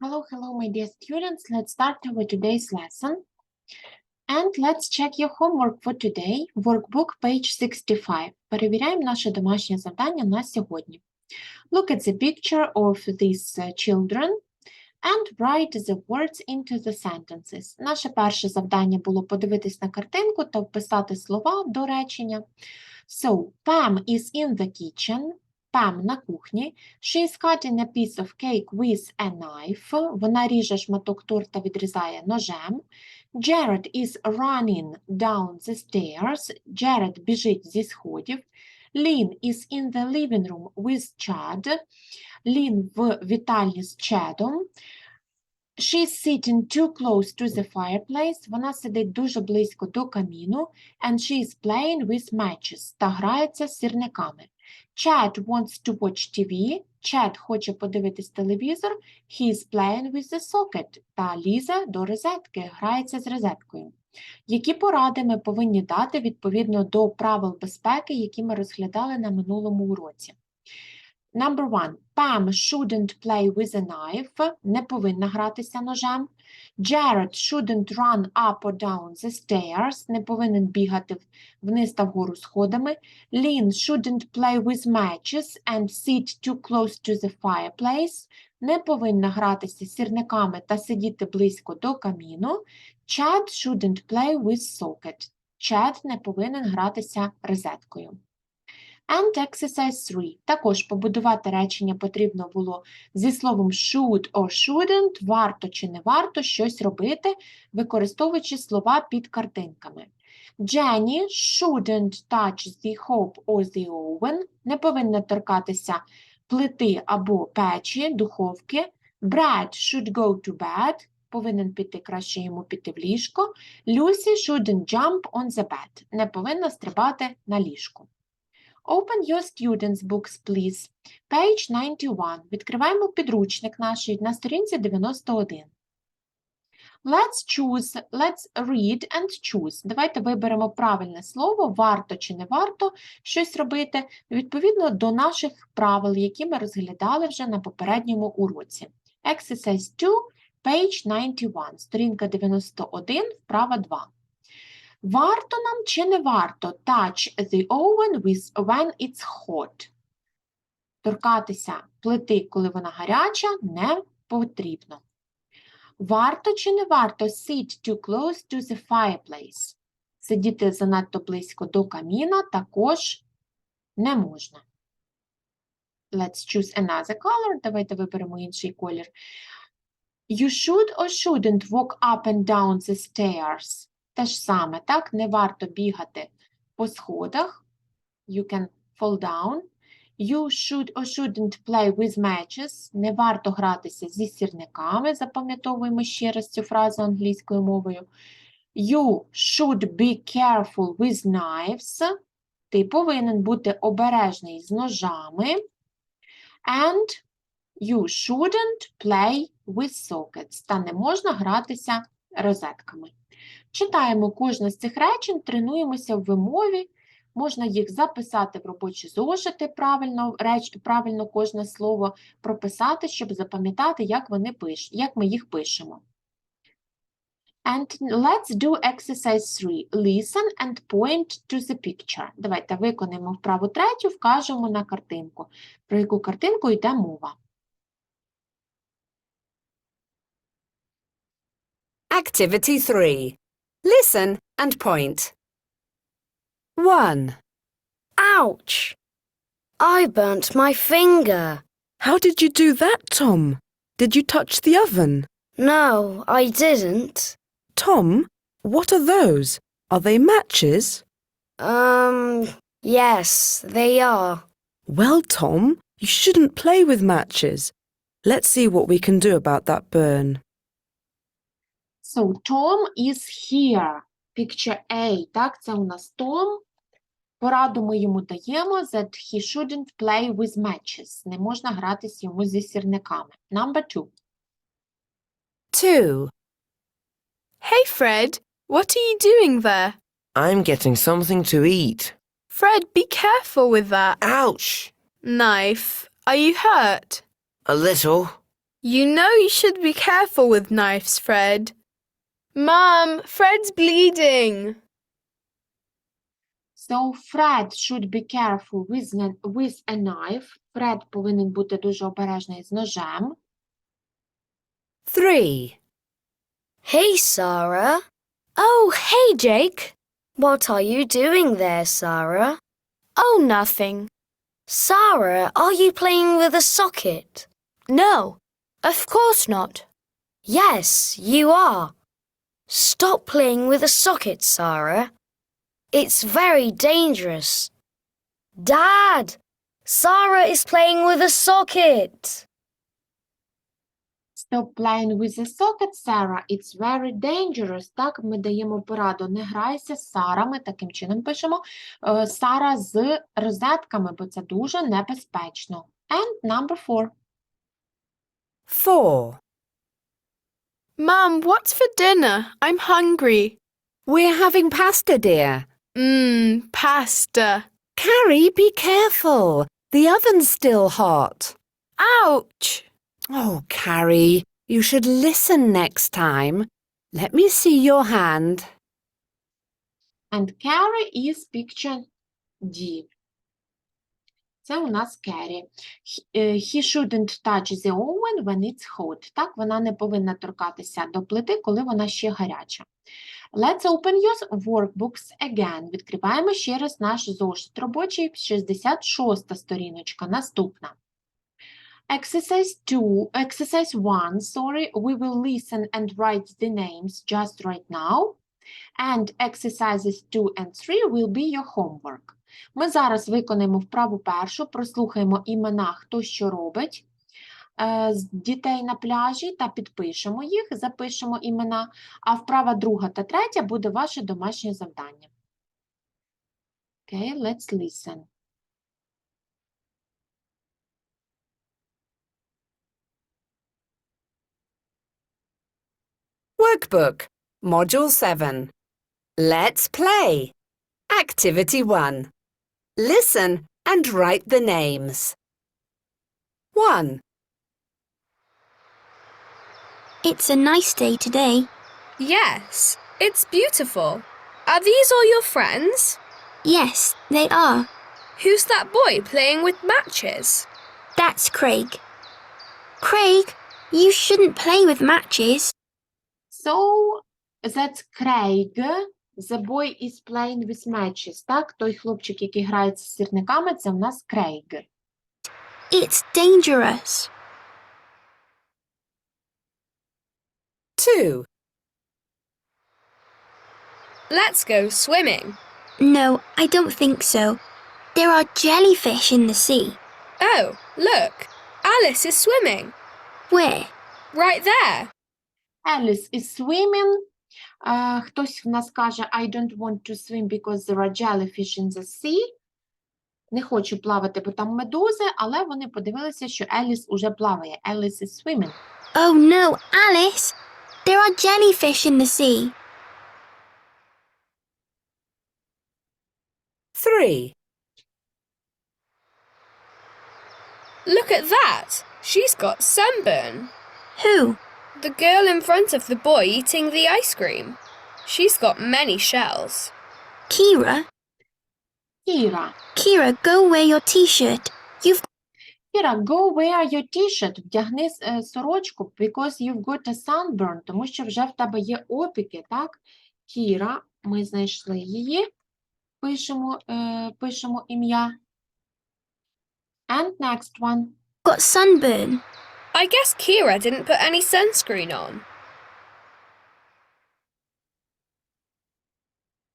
Hello, hello, my dear students. Let's start with today's lesson. And let's check your homework for today. Workbook, page 65. Перевіряємо наше домашнє завдання на сьогодні. Look at the picture of these uh, children and write the words into the sentences. Nаше перше завдання було подивитись на картинку та вписати слова до речення. So, Pam is in the kitchen. Pam на кухні. She is cutting a piece of cake with a knife. Вона ріже шматок торта, відрізає ножем. Jared is running down the stairs. Jared біжить зі сходів. Lynn is in the living room with Chad. Лін в вітальні з Чадом. She's sitting too close to the fireplace. Вона сидить дуже близько до каміну. And she is playing with matches. Та грається з сірниками. Chad wants to watch TV. Chad хоче подивитись телевізор. He is playing with the socket. Та лізе до розетки, грається з розеткою. Які поради ми повинні дати відповідно до правил безпеки, які ми розглядали на минулому уроці? Number one. Pam shouldn't play with a knife. Не повинна гратися ножем. Jared shouldn't run up or down the stairs. Не повинен бігати вниз та вгору сходами. Lynn shouldn't play with matches and sit too close to the fireplace. Не повинна гратися з сірниками та сидіти близько до каміну. Chad shouldn't play with socket. Chad не повинен гратися розеткою. And exercise 3. Також побудувати речення потрібно було зі словом should or shouldn't, варто чи не варто щось робити, використовуючи слова під картинками. Jenny shouldn't touch the hob or the oven, не повинна торкатися плити або печі, духовки. Brad should go to bed, повинен піти краще йому піти в ліжко. Lucy shouldn't jump on the bed, не повинна стрибати на ліжку. Open your students' books, please. Page 91. Відкриваємо підручник наш на сторінці 91. Let's choose, let's read and choose. Давайте виберемо правильне слово, варто чи не варто щось робити, відповідно до наших правил, які ми розглядали вже на попередньому уроці. Exercise 2, page 91, сторінка 91, вправа 2. Варто нам чи не варто touch the oven with when it's hot? Торкатися плити, коли вона гаряча, не потрібно. Варто чи не варто sit too close to the fireplace? Сидіти занадто близько до каміна також не можна. Let's choose another color. Давайте виберемо інший колір. You should or shouldn't walk up and down the stairs. Те ж саме, так? Не варто бігати по сходах. You can fall down. You should or shouldn't play with matches. Не варто гратися зі сірниками. Запам'ятовуємо ще раз цю фразу англійською мовою. You should be careful with knives. Ти повинен бути обережний з ножами. And you shouldn't play with sockets. Та не можна гратися розетками. Читаємо кожне з цих речень, тренуємося в вимові. Можна їх записати в робочі зошити правильно, реч, правильно кожне слово прописати, щоб запам'ятати, як пиш, як ми їх пишемо. And let's do exercise 3. Listen and point to the picture. Давайте виконаємо вправу третю, вкажемо на картинку. Про яку картинку йде мова? Activity 3. Listen and point. 1. Ouch! I burnt my finger. How did you do that, Tom? Did you touch the oven? No, I didn't. Tom, what are those? Are they matches? Um, yes, they are. Well, Tom, you shouldn't play with matches. Let's see what we can do about that burn. So, Tom is here. Picture A. Так, це у нас Том. Пораду ми йому даємо that he shouldn't play with matches. Не можна гратись йому зі сірниками. Number two. 2. Hey, Fred, what are you doing there? I'm getting something to eat. Fred, be careful with that Ouch! knife. Are you hurt? A little. You know you should be careful with knives, Fred. Mom, Fred's bleeding. So Fred should be careful with, n- with a knife. Фред повинен бути дуже обережний з ножем. 3. Hey, Sarah. Oh, hey, Jake. What are you doing there, Sarah? Oh, nothing. Sarah, are you playing with a socket? No, of course not. Yes, you are. Stop playing with a socket, Sarah. It's very dangerous. Dad, Sarah is playing with a socket. Stop playing with the socket, Sarah. It's very dangerous. Так, ми даємо пораду. Не грайся з Сарами. Таким чином пишемо. е, Сара з розетками, бо це дуже небезпечно. And number four. 4. Mom, what's for dinner? I'm hungry. We're having pasta, dear. Mmm, pasta. Carrie, be careful. The oven's still hot. Ouch! Oh, Carrie, you should listen next time. Let me see your hand. And Carrie is picture D. Це у нас е, he shouldn't touch the oven when it's hot. Так, вона не повинна торкатися до плити, коли вона ще гаряча. Let's open your workbooks again. Відкриваємо ще раз наш зошит робочий, 66 сторіночка, наступна. Exercise 2, exercise 1, sorry, we will listen and write the names just right now. And exercises 2 and 3 will be your homework. Ми зараз виконаємо вправу першу, прослухаємо імена, хто що робить е, з дітей на пляжі та підпишемо їх, запишемо імена, а вправа друга та третя буде ваше домашнє завдання. Okay, let's listen. Workbook, Module 7. Let's play. Activity 1. Listen and write the names. 1, It's a nice day today. Yes, it's beautiful. Are these all your friends? Yes, they are. Who's that boy playing with matches? That's Craig. Craig, you shouldn't play with matches. So, that's Craig. The boy is playing with matches. Так, той хлопчик, який грає з сірниками, це в нас Craig. It's dangerous. 2, Let's go swimming. No, I don't think so. There are jellyfish in the sea. Oh, look. Alice is swimming. Where? Right there. Alice is swimming. Е, хтось в нас каже, I don't want to swim because there are jellyfish in the sea. Не хочу плавати, бо там медузи, але вони подивилися, що Еліс уже плаває. Alice is swimming. Oh no, Alice! There are jellyfish in the sea. 3, Look at that. She's got sunburn. Who? The girl in front of the boy eating the ice cream. She's got many shells. Kira? Кіра. Kira, go wear your t-shirt. You've Кіра, go wear your t-shirt. Вдягни е, сорочку because you've got a sunburn, тому що вже в тебе є опіки, так? Кіра, ми знайшли її. Пишемо, е, пишемо ім'я. And next one. got sunburn. I guess Kira didn't put any sunscreen on.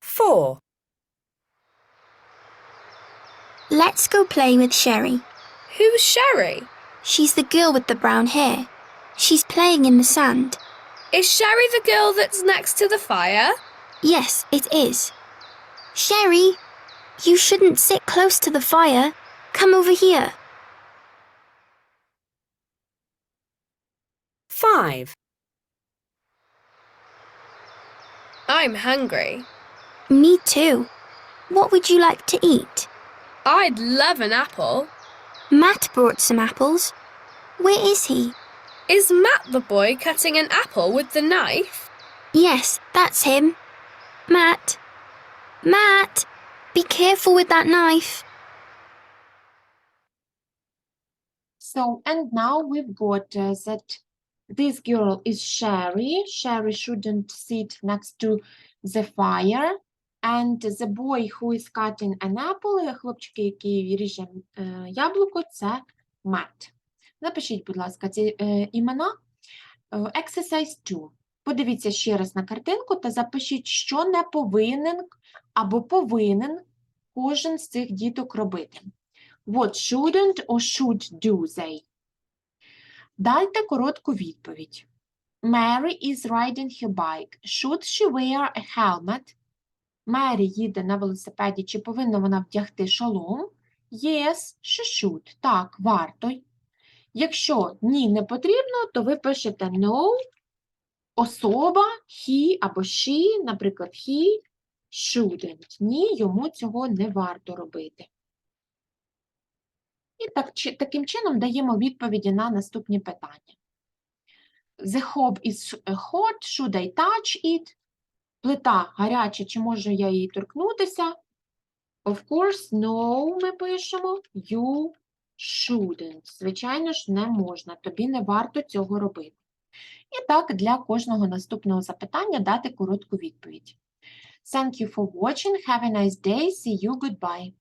4, Let's go play with Sherry. Who's Sherry? She's the girl with the brown hair. She's playing in the sand. Is Sherry the girl that's next to the fire? Yes, it is. Sherry, you shouldn't sit close to the fire. Come over here. 5, I'm hungry. Me too. What would you like to eat? I'd love an apple. Matt brought some apples. Where is he? Is Matt the boy cutting an apple with the knife? Yes, that's him. Matt. Matt! Be careful with that knife. So, and now we've got uh, that this girl is Sherry. Sherry shouldn't sit next to the fire. And the boy who is cutting an apple, е, хлопчик, який ріже е, яблуко, це Matt. Запишіть, будь ласка, ці е, імена. Е, Exercise 2. Подивіться ще раз на картинку та запишіть, що не повинен або повинен кожен з цих діток робити. What shouldn't or should do they? Дайте коротку відповідь. Mary is riding her bike. Should she wear a helmet? Мері їде на велосипеді. Чи повинна вона вдягти шолом? Yes, she should. Так, варто. Якщо ні, не потрібно, то ви пишете no, особа, he або she, наприклад, he shouldn't. Ні, йому цього не варто робити. І так, таким чином даємо відповіді на наступні питання. The hob is hot, should I touch it? Плита гаряча, чи можу я її торкнутися? Of course, no, ми пишемо. You shouldn't. Звичайно ж, не можна. Тобі не варто цього робити. І так, для кожного наступного запитання дати коротку відповідь. Thank you for watching. Have a nice day. See you. Goodbye.